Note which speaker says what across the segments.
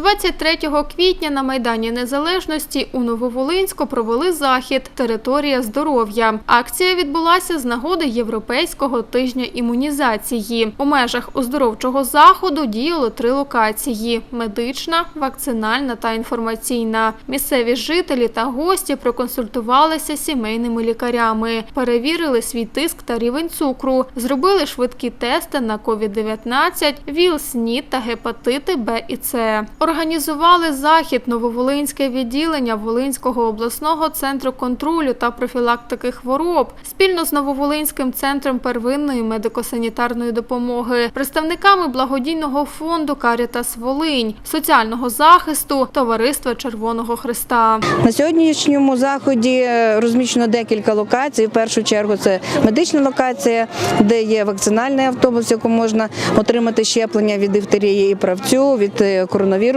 Speaker 1: 23 квітня на Майдані Незалежності у Нововолинську провели захід Територія здоров'я. Акція відбулася з нагоди Європейського тижня імунізації. У межах оздоровчого заходу діяли три локації: медична, вакцинальна та інформаційна. Місцеві жителі та гості проконсультувалися з сімейними лікарями, перевірили свій тиск та рівень цукру, зробили швидкі тести на COVID-19, ВІЛ, СНІД та гепатити Б і С. Організували захід Нововолинське відділення Волинського обласного центру контролю та профілактики хвороб спільно з Нововолинським центром первинної медико-санітарної допомоги, представниками благодійного фонду Карітас Волинь, соціального захисту, товариства Червоного Христа.
Speaker 2: На сьогоднішньому заході розміщено декілька локацій. В першу чергу це медична локація, де є вакцинальний автобус, в якому можна отримати щеплення від дифтерії і правцю, від е,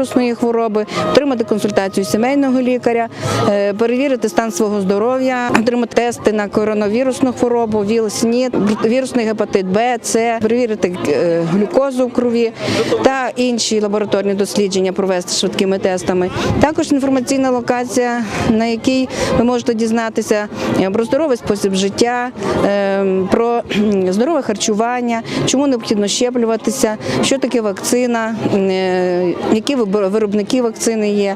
Speaker 2: коронавірусної хвороби, отримати консультацію сімейного лікаря, е, перевірити стан свого здоров'я, отримати тести на коронавірусну хворобу, ВІЛ, СНІД, вірусний гепатит Б, С, перевірити е, глюкозу в крові та інші лабораторні дослідження провести швидкими тестами. Також інформаційна локація, на якій ви можете дізнатися е, про здоровий спосіб життя, про здорове харчування, чому необхідно щеплюватися, що таке вакцина, які вибор- виробники вакцини є.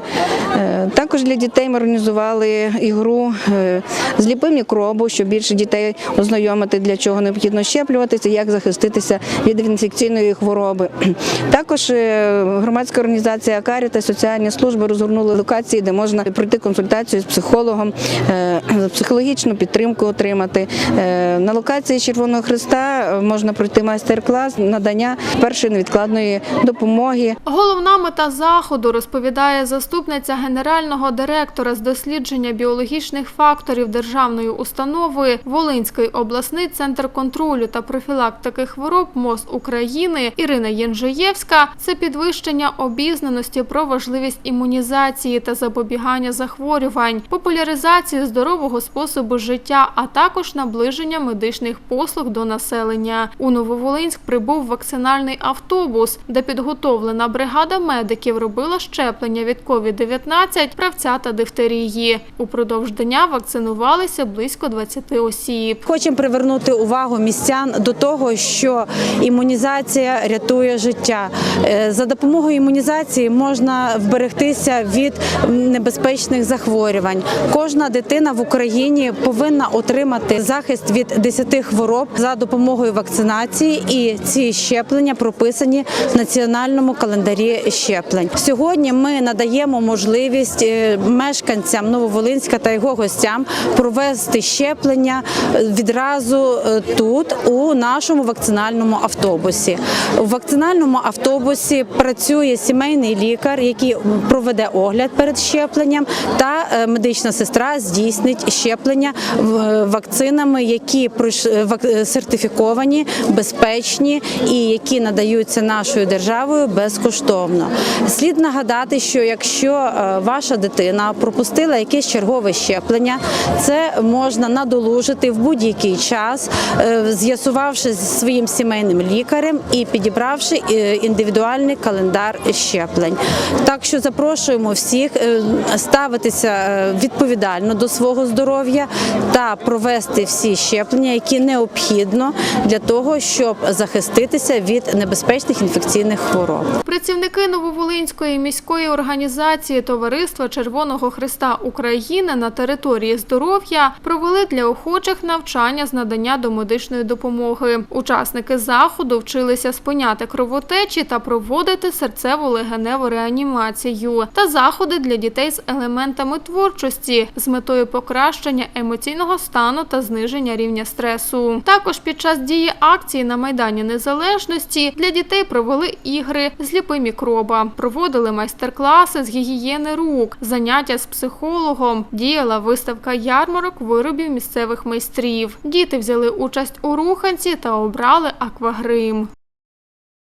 Speaker 2: Е, Також для дітей ми організували ігру е, «Зліпи мікробу, щоб більше дітей ознайомити, для чого необхідно щеплюватися, як захиститися від інфекційної хвороби. Також е, громадська організація Акарі та соціальні служби розгорнули локації, де можна пройти консультацію з психологом, психологічну підтримку отримати. На локації Червоного Христа можна пройти майстер-клас надання першої невідкладної допомоги.
Speaker 1: Головна мета заходу розповідає заступниця генерального директора з дослідження біологічних факторів державної установи Волинський обласний центр контролю та профілактики хвороб МОЗ України Ірина Єнжиєвська. Це підвищення обізнаності про важливість імунізації та запобігання захворювань, популяризації здорового способу життя, а також наближення медичних послуг до населення. У Нововолинськ прибув вакцинальний автобус, де підготовлена бригада медиків робила щеплення від COVID-19, правця та дифтерії. Упродовж дня вакцинувалися близько 20 осіб.
Speaker 3: Хочемо привернути увагу містян до того, що імунізація рятує життя. Е, За допомогою імунізації можна вберегтися від небезпечних захворювань. Кожна дитина в Україні повинна отримати захист від 10 хвороб за допомогою вакцинації, і ці щеплення прописані в національному календарі щеплень. Сьогодні ми надаємо можливість е, мешканцям Нововолинська та його гостям провести щеплення е, відразу е, тут, у нашому вакцинальному автобусі. У вакцинальному автобусі працює сімейний лікар, який проведе огляд перед щепленням, та медична сестра здійснить щеплення вакцинами, які сертифіковані, безпечні і які надаються нашою державою безкоштовно. Слід нагадати, що якщо е, ваша дитина пропустила якесь чергове щеплення, це можна надолужити в будь-який час, е, з'ясувавши зі своїм сімейним лікарем і підібравши е, індивідуальний календар щеплень. Так що запрошуємо всіх ставитися відповідально до свого здоров'я та провести всі щеплення, які необхідно для того, щоб захиститися від небезпечних інфекційних хвороб.
Speaker 1: Працівники Нововолинської міської організації Товариства Червоного Христа України на території здоров'я провели для охочих навчання з надання домедичної допомоги. Учасники заходу вчилися спиняти кровотечі та проводити серцево-легеневу реанімацію та заходи для дітей з елементами творчості з метою покращення емоційного стану та зниження рівня стресу. Також під час дії акції на Майдані Незалежності для дітей провели ігри «Зліпи мікроба, проводили майстер-класи з гігієни рук, заняття з психологом, діяла виставка ярмарок виробів місцевих майстрів. Діти взяли участь у руханці та обрали аквагрим.